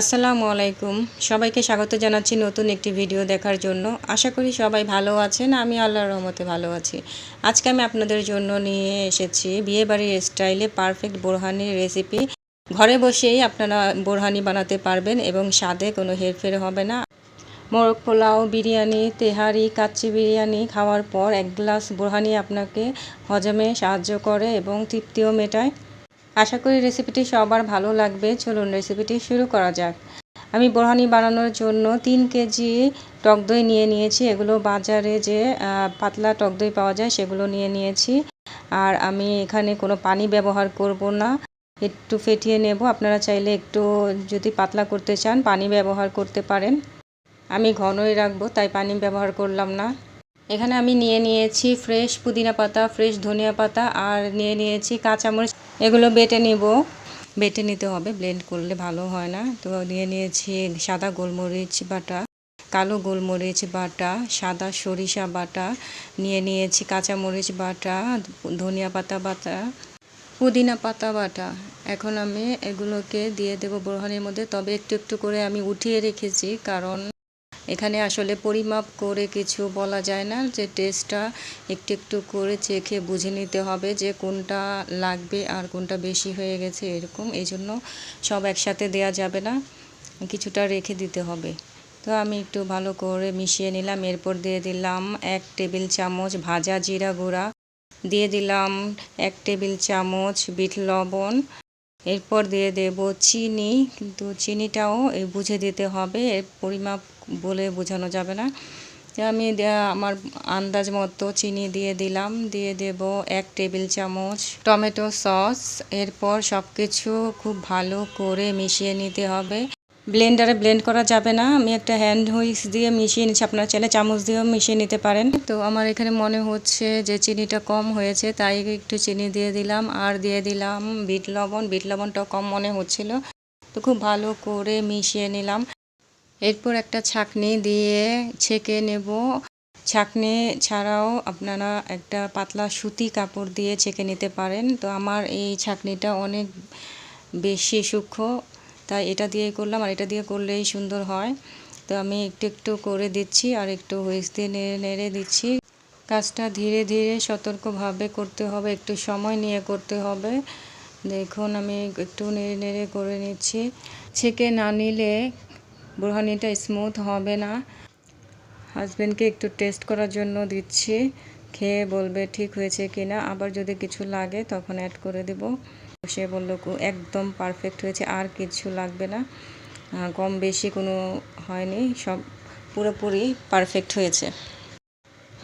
আসসালামু আলাইকুম। সবাইকে স্বাগত জানাচ্ছি নতুন একটি ভিডিও দেখার জন্য। আশা করি সবাই ভালো আছেন, আমি আল্লাহর রহমতে ভালো আছি। আজকে আমি আপনাদের জন্য নিয়ে এসেছি বিয়েবাড়ির স্টাইলে পারফেক্ট বোরহানির রেসিপি। ঘরে বসেই আপনারা বোরহানি বানাতে পারবেন এবং স্বাদে কোনো হেরফের হবে না। মোরগ পোলাও, বিরিয়ানি, তেহারি, কাচ্চি বিরিয়ানি খাওয়ার পর এক গ্লাস বোরহানি আপনাকে হজমে সাহায্য করে এবং তৃপ্তিও মেটায়। আশা করি রেসিপিটি সবার ভালো লাগবে। চলুন রেসিপিটি শুরু করা যাক। আমি বোরহানি বানানোর জন্য তিন কেজি টক দই নিয়ে নিয়েছি। এগুলো বাজারে যে পাতলা টক দই পাওয়া যায় সেগুলো নিয়ে নিয়েছি। আর আমি এখানে কোনো পানি ব্যবহার করব না। একটু ফেটিয়ে নেব। আপনারা চাইলে একটু যদি পাতলা করতে চান পানি ব্যবহার করতে পারেন। আমি ঘনই রাখব, তাই পানি ব্যবহার করলাম না। এখানে আমি নিয়ে নিয়েছি ফ্রেশ পুদিনা পাতা ফ্রেশ ধনিয়া পাতা, আর নিয়ে নিয়েছি কাঁচামরিচ। এগুলো বেটে নিব। বেটে নিতে হবে ব্লেন্ড করলে ভালো হয় না। তো নিয়ে নিয়েছি সাদা গোলমরিচ বাটা, কালো গোলমরিচ বাটা, সাদা সরিষা বাটা, নিয়ে নিয়েছি কাঁচামরিচ বাটা, ধনিয়া পাতা বাটা, পুদিনা পাতা বাটা। এখন আমি এগুলোকে দিয়ে দেবো বোরহানির মধ্যে। তবে একটু একটু করে আমি উঠিয়ে রেখেছি, কারণ এখানে আসলে পরিমাপ করে কিছু বলা যায় না যে টেস্টটা একটু একটু করে চেখে বুঝে নিতে হবে যে কোনটা লাগবে আর কোনটা বেশি হয়ে গেছে এরকম। এই জন্য সব একসাথে দেয়া যাবে না, কিছুটা রেখে দিতে হবে। তো আমি একটু ভালো করে মিশিয়ে নিলাম, এরপর দিয়ে দিলাম এক টেবিল চামচ ভাজা জিরা গুঁড়া। দিয়ে দিলাম এক টেবিল চামচ বিট লবণ। এরপর দিয়ে দেব চিনি, কিন্তু চিনিটাও বুঝে দিতে হবে, এর পরিমাপ বলে বোঝানো যাবে না। আমি আমার আন্দাজ মতো চিনি দিয়ে দিলাম, দিয়ে দেব এক টেবিল চামচ টমেটো সস, এরপর সব কিছু খুব ভালো করে মিশিয়ে নিতে হবে। ব্লেন্ডারে ব্লেন্ড করা যাবে না। আমি একটা হ্যান্ড হুইক্স দিয়ে মিশিয়ে নিচ্ছি। আপনারা চাইলে চামচ দিয়েও মিশিয়ে নিতে পারেন। তো আমার এখানে মনে হচ্ছে যে চিনিটা কম হয়েছে, তাই একটু চিনি দিয়ে দিলাম। আর দিয়ে দিলাম বিট লবণ। বিট লবণটাও কম মনে হচ্ছিল। তো খুব ভালো করে মিশিয়ে নিলাম। এরপর একটা ছাকনি দিয়ে ছেঁকে নেব। ছাকনি ছাড়াও আপনারা একটা পাতলা সুতি কাপড় দিয়ে ছেঁকে নিতে পারেন। তো আমার এই ছাকনিটা অনেক বেশি সূক্ষ্ম তাই এটা দিয়ে করলাম আর এটা দিয়ে করলেই সুন্দর হয়। তো আমি একটু একটু করে দিচ্ছি আর একটু হুইস দিয়ে নেড়ে নেড়ে দিচ্ছি। কাজটা ধীরে ধীরে সতর্কভাবে করতে হবে, একটু সময় নিয়ে করতে হবে। দেখুন আমি একটু নেড়ে নেড়ে করে নিচ্ছি। ছেঁকে না নিলে বোরহানিটা স্মুথ হবে না। হাজব্যান্ডকে একটু টেস্ট করার জন্য দিচ্ছি। খেয়ে বলবে ঠিক হয়েছে কি না আবার যদি কিছু লাগে তখন অ্যাড করে দেব। সে বলল একদম পারফেক্ট হয়েছে, আর কিছু লাগবে না। কম বেশি কোনো হয়নি, সব পুরোপুরি পারফেক্ট হয়েছে।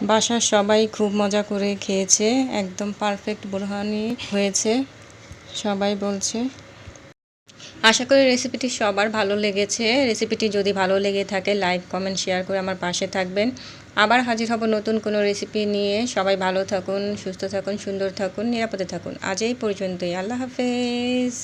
বাসার সবাই খুব মজা করে খেয়েছে, একদম পারফেক্ট বোরহানি হয়েছে, সবাই বলছে। আশা করি রেসিপিটি সবার ভালো লেগেছে। রেসিপিটি যদি ভালো লেগে থাকে লাইক কমেন্ট শেয়ার করে আমার পাশে থাকবেন। আবার হাজির হব নতুন কোনো রেসিপি নিয়ে। সবাই ভালো থাকুন, সুস্থ থাকুন, সুন্দর থাকুন, নিরাপদে থাকুন। আজ এই পর্যন্তই। আল্লাহ হাফেজ।